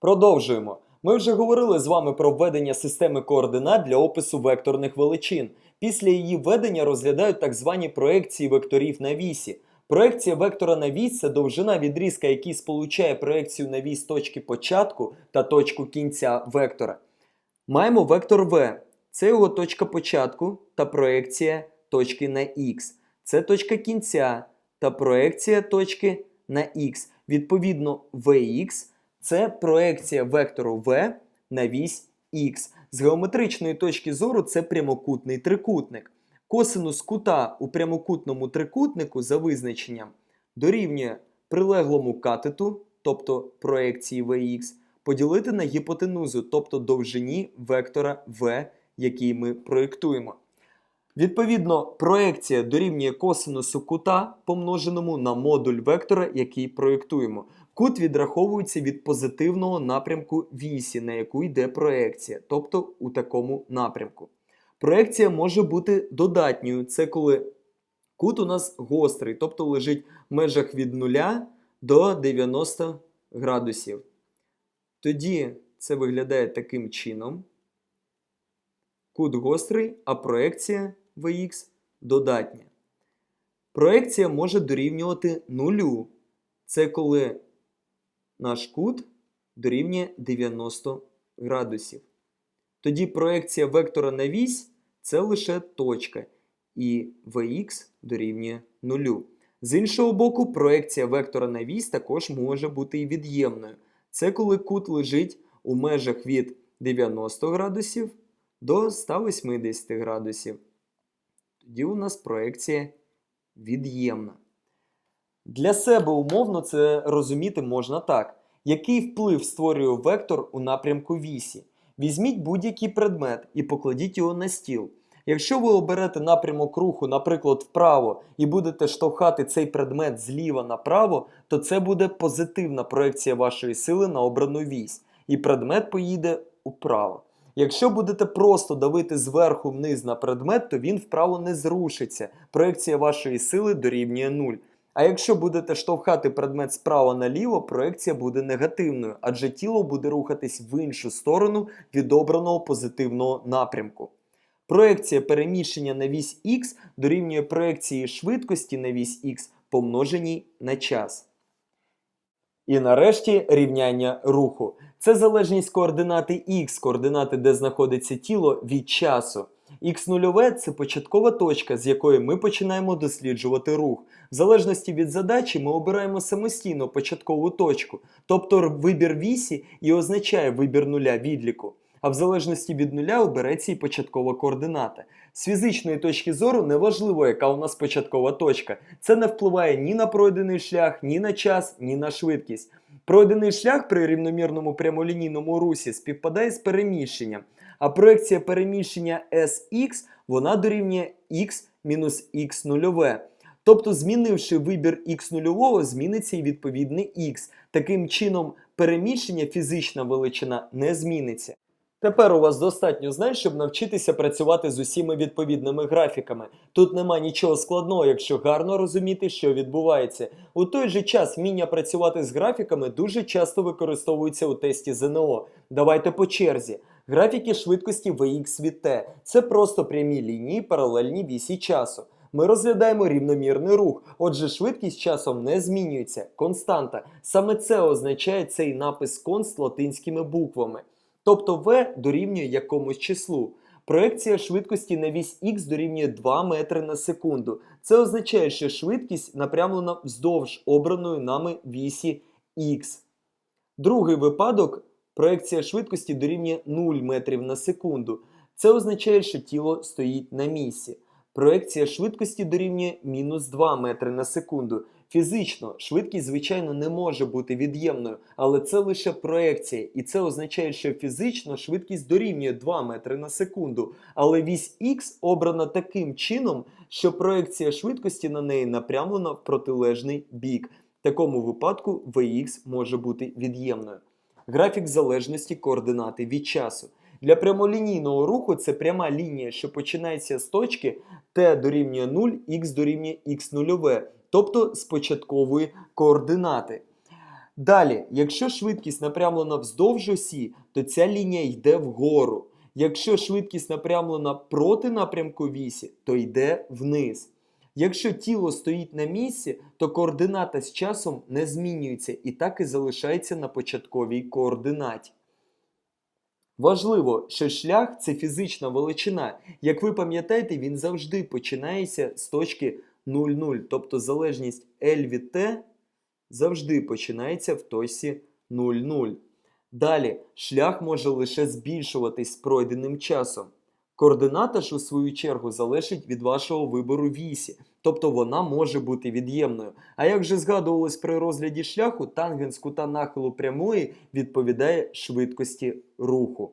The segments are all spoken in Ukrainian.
Продовжуємо. Ми вже говорили з вами про введення системи координат для опису векторних величин. Після її введення розглядають так звані проекції векторів на вісі. Проекція вектора на вісь це довжина відрізка, який сполучає проекцію на вісь точки початку та точку кінця вектора. Маємо вектор v. Це його точка початку та проекція точки на x. Це точка кінця та проекція точки на x. Відповідно, vx це проекція вектору v на вісь x. З геометричної точки зору це прямокутний трикутник. Косинус кута у прямокутному трикутнику за визначенням дорівнює прилеглому катету, тобто проекції Vx, поділити на гіпотенузу, тобто довжині вектора v, який ми проєктуємо. Відповідно, проекція дорівнює косинусу кута, помноженому на модуль вектора, який проєктуємо. Кут відраховується від позитивного напрямку вісі, на яку йде проекція, тобто у такому напрямку. Проекція може бути додатньою. Це коли кут у нас гострий, тобто лежить в межах від 0 до 90 градусів. Тоді це виглядає таким чином. Кут гострий, а проекція Vx додатня. Проекція може дорівнювати нулю. Це коли наш кут дорівнює 90 градусів. Тоді проекція вектора на вісь це лише точка, і Vx дорівнює нулю. З іншого боку, проекція вектора на вісь також може бути і від'ємною. Це коли кут лежить у межах від 90 градусів до 180 градусів. Тоді у нас проекція від'ємна. Для себе умовно це розуміти можна так. Який вплив створює вектор у напрямку вісі? Візьміть будь-який предмет і покладіть його на стіл. Якщо ви оберете напрямок руху, наприклад, вправо, і будете штовхати цей предмет зліва направо, то це буде позитивна проекція вашої сили на обрану вісь, і предмет поїде вправо. Якщо будете просто давити зверху вниз на предмет, то він вправо не зрушиться. Проекція вашої сили дорівнює 0. А якщо будете штовхати предмет справа наліво, проекція буде негативною, адже тіло буде рухатись в іншу сторону від обраного позитивного напрямку. Проекція переміщення на вісь х дорівнює проекції швидкості на вісь х помноженій на час. І нарешті рівняння руху. Це залежність координати х, координати, де знаходиться тіло від часу. Х0 це початкова точка, з якої ми починаємо досліджувати рух. В залежності від задачі ми обираємо самостійно початкову точку, тобто вибір вісі і означає вибір нуля відліку. А в залежності від нуля обереться і початкова координата. З фізичної точки зору неважливо, яка у нас початкова точка. Це не впливає ні на пройдений шлях, ні на час, ні на швидкість. Пройдений шлях при рівномірному прямолінійному русі співпадає з переміщенням, а проекція переміщення SX вона дорівнює x мінус x нульове. Тобто, змінивши вибір x нульового, зміниться і відповідний x. Таким чином, переміщення фізична величина не зміниться. Тепер у вас достатньо знань, щоб навчитися працювати з усіма відповідними графіками. Тут нема нічого складного, якщо гарно розуміти, що відбувається. У той же час вміння працювати з графіками дуже часто використовується у тесті ЗНО. Давайте по черзі. Графіки швидкості Vx від t – це просто прямі лінії, паралельні вісі часу. Ми розглядаємо рівномірний рух, отже, швидкість часом не змінюється, константа. Саме це означає цей напис конст латинськими буквами. Тобто v дорівнює якомусь числу. Проекція швидкості на вісь х дорівнює 2 метри на секунду. Це означає, що швидкість напрямлена вздовж обраної нами вісі х. Другий випадок проекція швидкості дорівнює 0 метрів на секунду. Це означає, що тіло стоїть на місці. Проекція швидкості дорівнює мінус 2 метри на секунду. Фізично швидкість, звичайно, не може бути від'ємною, але це лише проекція, і це означає, що фізично швидкість дорівнює 2 метри на секунду. Але вісь х обрана таким чином, що проекція швидкості на неї напрямлена в протилежний бік. В такому випадку Vx може бути від'ємною. Графік залежності координати від часу. Для прямолінійного руху це пряма лінія, що починається з точки t дорівнює 0, x дорівнює x нульове, тобто з початкової координати. Далі, якщо швидкість напрямлена вздовж осі, то ця лінія йде вгору. Якщо швидкість напрямлена проти напрямку вісі, то йде вниз. Якщо тіло стоїть на місці, то координата з часом не змінюється і так і залишається на початковій координаті. Важливо, що шлях це фізична величина. Як ви пам'ятаєте, він завжди починається з точки 0,0. Тобто залежність L від T завжди починається в точці 0,0. Далі, шлях може лише збільшуватись з пройденим часом. Координата ж, у свою чергу, залежить від вашого вибору вісі, тобто вона може бути від'ємною. А як же згадувалось при розгляді шляху, тангенс кута нахилу прямої відповідає швидкості руху.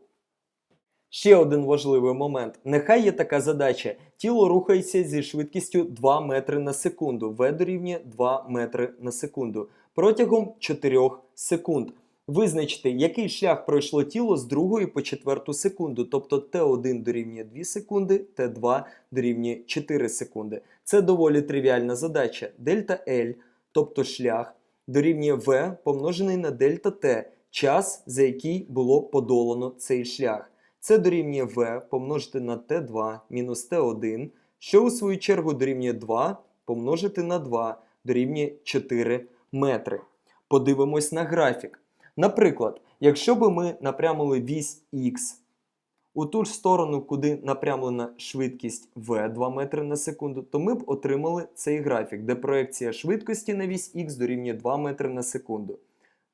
Ще один важливий момент. Нехай є така задача. Тіло рухається зі швидкістю 2 метри на секунду. В дорівнює 2 метри на секунду протягом 4 секунд. Визначте, який шлях пройшло тіло з другої по четверту секунду, тобто Т1 дорівнює 2 секунди, Т2 дорівнює 4 секунди. Це доволі тривіальна задача. Дельта L, тобто шлях, дорівнює V помножений на дельта T, час, за який було подолано цей шлях. Це дорівнює V помножити на Т2 мінус Т1, що у свою чергу дорівнює 2 помножити на 2 дорівнює 4 метри. Подивимось на графік. Наприклад, якщо би ми напрямили вісь X у ту ж сторону, куди напрямлена швидкість v 2 метри на секунду, то ми б отримали цей графік, де проекція швидкості на вісь X дорівнює 2 метри на секунду.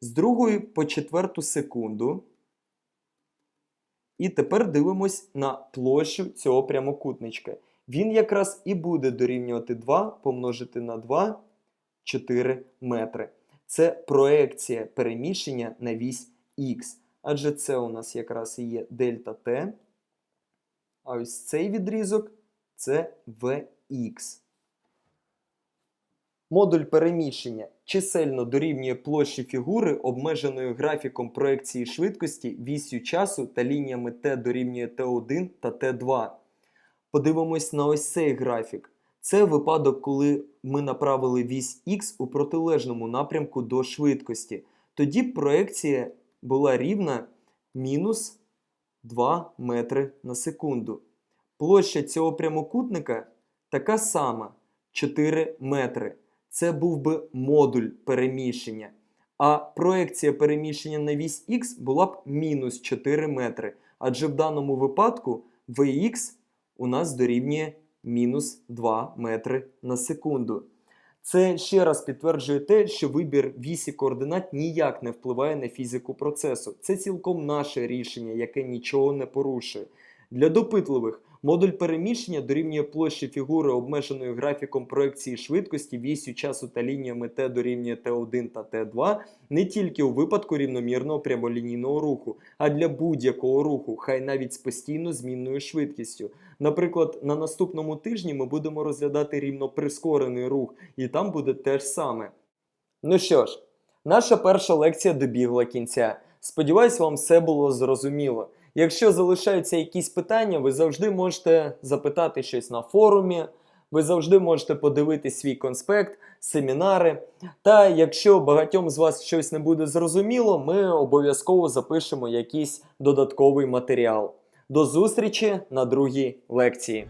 З другої по четверту секунду. І тепер дивимось на площу цього прямокутничка. Він якраз і буде дорівнювати 2 помножити на 2 4 метри це проекція переміщення на вісь Х. Адже це у нас якраз і є дельта Т. А ось цей відрізок це Vx. Модуль переміщення чисельно дорівнює площі фігури, обмеженої графіком проекції швидкості, вісю часу та лініями Т дорівнює Т1 та Т2. Подивимось на ось цей графік. Це випадок, коли ми направили вісь Х у протилежному напрямку до швидкості. Тоді проекція була рівна мінус 2 метри на секунду. Площа цього прямокутника така сама 4 метри. Це був би модуль переміщення. А проекція переміщення на вісь Х була б мінус 4 метри. Адже в даному випадку Vx у нас дорівнює мінус 2 метри на секунду. Це ще раз підтверджує те, що вибір вісі координат ніяк не впливає на фізику процесу. Це цілком наше рішення, яке нічого не порушує. Для допитливих модуль переміщення дорівнює площі фігури, обмеженої графіком проекції швидкості, вісю часу та лініями Т дорівнює Т1 та Т2 не тільки у випадку рівномірного прямолінійного руху, а для будь-якого руху, хай навіть з постійно змінною швидкістю. Наприклад, на наступному тижні ми будемо розглядати рівно прискорений рух, і там буде те ж саме. Ну що ж, наша перша лекція добігла кінця. Сподіваюсь, вам все було зрозуміло. Якщо залишаються якісь питання, ви завжди можете запитати щось на форумі, ви завжди можете подивити свій конспект, семінари. Та якщо багатьом з вас щось не буде зрозуміло, ми обов'язково запишемо якийсь додатковий матеріал. До зустрічі на другій лекції.